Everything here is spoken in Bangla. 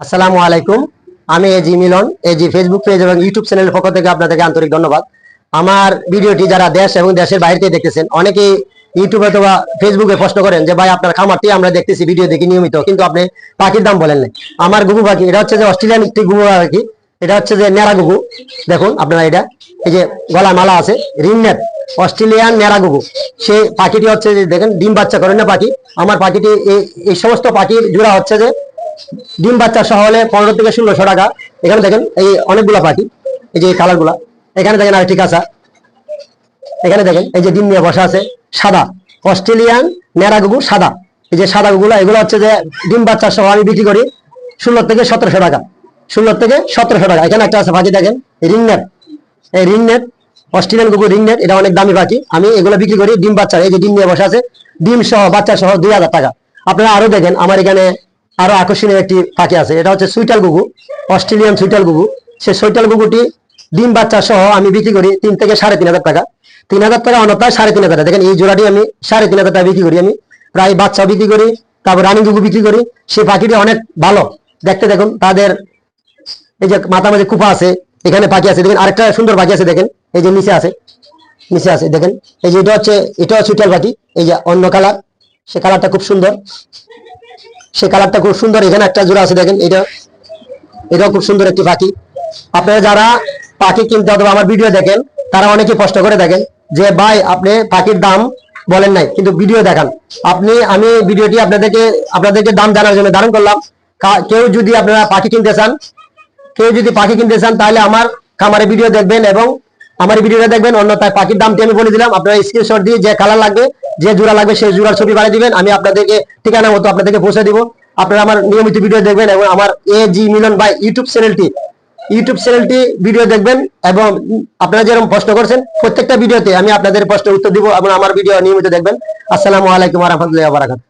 আসসালামু আলাইকুম। আমি AG Milon AG Facebook page এবং ইউটিউব চ্যানেলের পক্ষ থেকে আপনাদেরকে আন্তরিক ধন্যবাদ। আমার ভিডিওটি যারা দেশ এবং দেশের বাইরে থেকে দেখতেছেন, অনেকেই ইউটিউবে অথবা ফেসবুকে প্রশ্ন করেন যে, ভাই, আপনার খামারটি আমরা দেখতেছি, ভিডিও দেখি নিয়মিত। কিন্তু আপনি পাখির দাম বলেন না আমার গুগু পাখি, এটা হচ্ছে যে অস্ট্রেলিয়ান একটি গুগু পাখি, এটা হচ্ছে যে নেড়া গুগু দেখুন, আপনারা এটা, এই যে গলা মালা আছে রিংনেট অস্ট্রেলিয়ান নেড়া গুগু সেই পাখিটি হচ্ছে যে, দেখেন, ডিম বাচ্চা করেন না পাখি। আমার পাখিটি এই সমস্ত পাখির জোড়া হচ্ছে যে ডিম বাচ্চা সহ হলে পনেরো থেকে ষোলোশো টাকা। এখানে দেখেন এই অনেকগুলা পাখি, এই যে কালারগুলা এখানে দেখেন আরেকটি কাঁচা। এখানে দেখেন এই যে ডিম নিয়ে বসা আছে, সাদা। অস্ট্রেলিয়ান নেড়া গুগু সাদা। এই যে সাদা গুগুলা এগুলো হচ্ছে যে ডিম বাচ্চা সহ আমি বিক্রি করি ষোলো থেকে সতেরোশো টাকা। ষোলো থেকে সতেরোশো টাকা। এখানে একটা আছে পাখি, দেখেন রিংনেট এই রিংনেট অস্ট্রেলিয়ান গুগু রিংনেট এটা অনেক দামি পাখি। আমি এগুলো বিক্রি করি, ডিম বাচ্চা এই যে ডিম নিয়ে বসে আছে, ডিম সহ বাচ্চা সহ দুই হাজার টাকা। আপনারা আরও দেখেন, আমার এখানে আরও আকর্ষণীয় একটি পাখি আছে। এটা হচ্ছে সুইটাল গুগু, অস্ট্রেলিয়ান সুইটাল গুগু। সে সুইটাল গুগুটি ডিম বাচ্চা সহ আমি বিক্রি করি তিন থেকে সাড়ে তিন হাজার টাকা। তিন হাজার টাকা অন্যতায় সাড়ে তিন হাজার দেখেন এই জোড়াটি আমি সাড়ে তিন হাজার টাকা বিক্রি করি। আমি প্রায় বাচ্চা বিক্রি করি, তারপর রানিং গুগু বিক্রি করি। সেই পাখিটি অনেক ভালো। দেখতে দেখুন, তাদের এই যে মাথা মাঝে কুপা আছে, এখানে পাখি আছে। দেখেন আরেকটা সুন্দর পাখি আছে, দেখেন। এই যে নিচে আছে নিচে আছে, দেখেন। এই যে এটা হচ্ছে এটা সুইটাল পাখি। এই যে অন্য কালার, সে কালারটা খুব সুন্দর। সে কালারটা খুব সুন্দর। এখানে একটা জোড়া আছে দেখেন, এটা এটাও খুব সুন্দর একটি পাখি। আপনারা যারা পাখি কিনতে অথবা আমার ভিডিও দেখেন, তারা অনেকে প্রশ্ন করে দেখেন যে, ভাই, আপনি পাখির দাম বলেন নাই, কিন্তু ভিডিও দেখান। আপনি, আমি ভিডিওটি আপনাদেরকে আপনাদেরকে দাম জানার জন্য ধারণ করলাম। কেউ যদি আপনারা পাখি কিনতে চান, কেউ যদি পাখি কিনতে চান, তাহলে আমার খামারে ভিডিও দেখবেন এবং আমার ভিডিওটা দেখবেন অন্যথায় পাখির দামটি আমি বলে দিলাম। আপনারা স্ক্রিনশট দিয়ে যে কালার লাগবে, যে জোড়া লাগবে, সেই জোড়ার ছবি বানিয়ে দিবেন। আমি আপনাদেরকে ঠিকানা মতো আপনাদেরকে পৌঁছে দিব। আপনারা আমার নিয়মিত ভিডিও দেখবেন এবং আমার এ জি মিলন ভাই ইউটিউব চ্যানেলটি ইউটিউব চ্যানেলটি ভিডিও দেখবেন এবং আপনারা যেরকম প্রশ্ন করছেন, প্রত্যেকটা ভিডিওতে আমি আপনাদের প্রশ্নের উত্তর দিব এবং আমার ভিডিও নিয়মিত দেখবেন। আসসালামু আলাইকুম রহমতুল্লাহ বারাকাত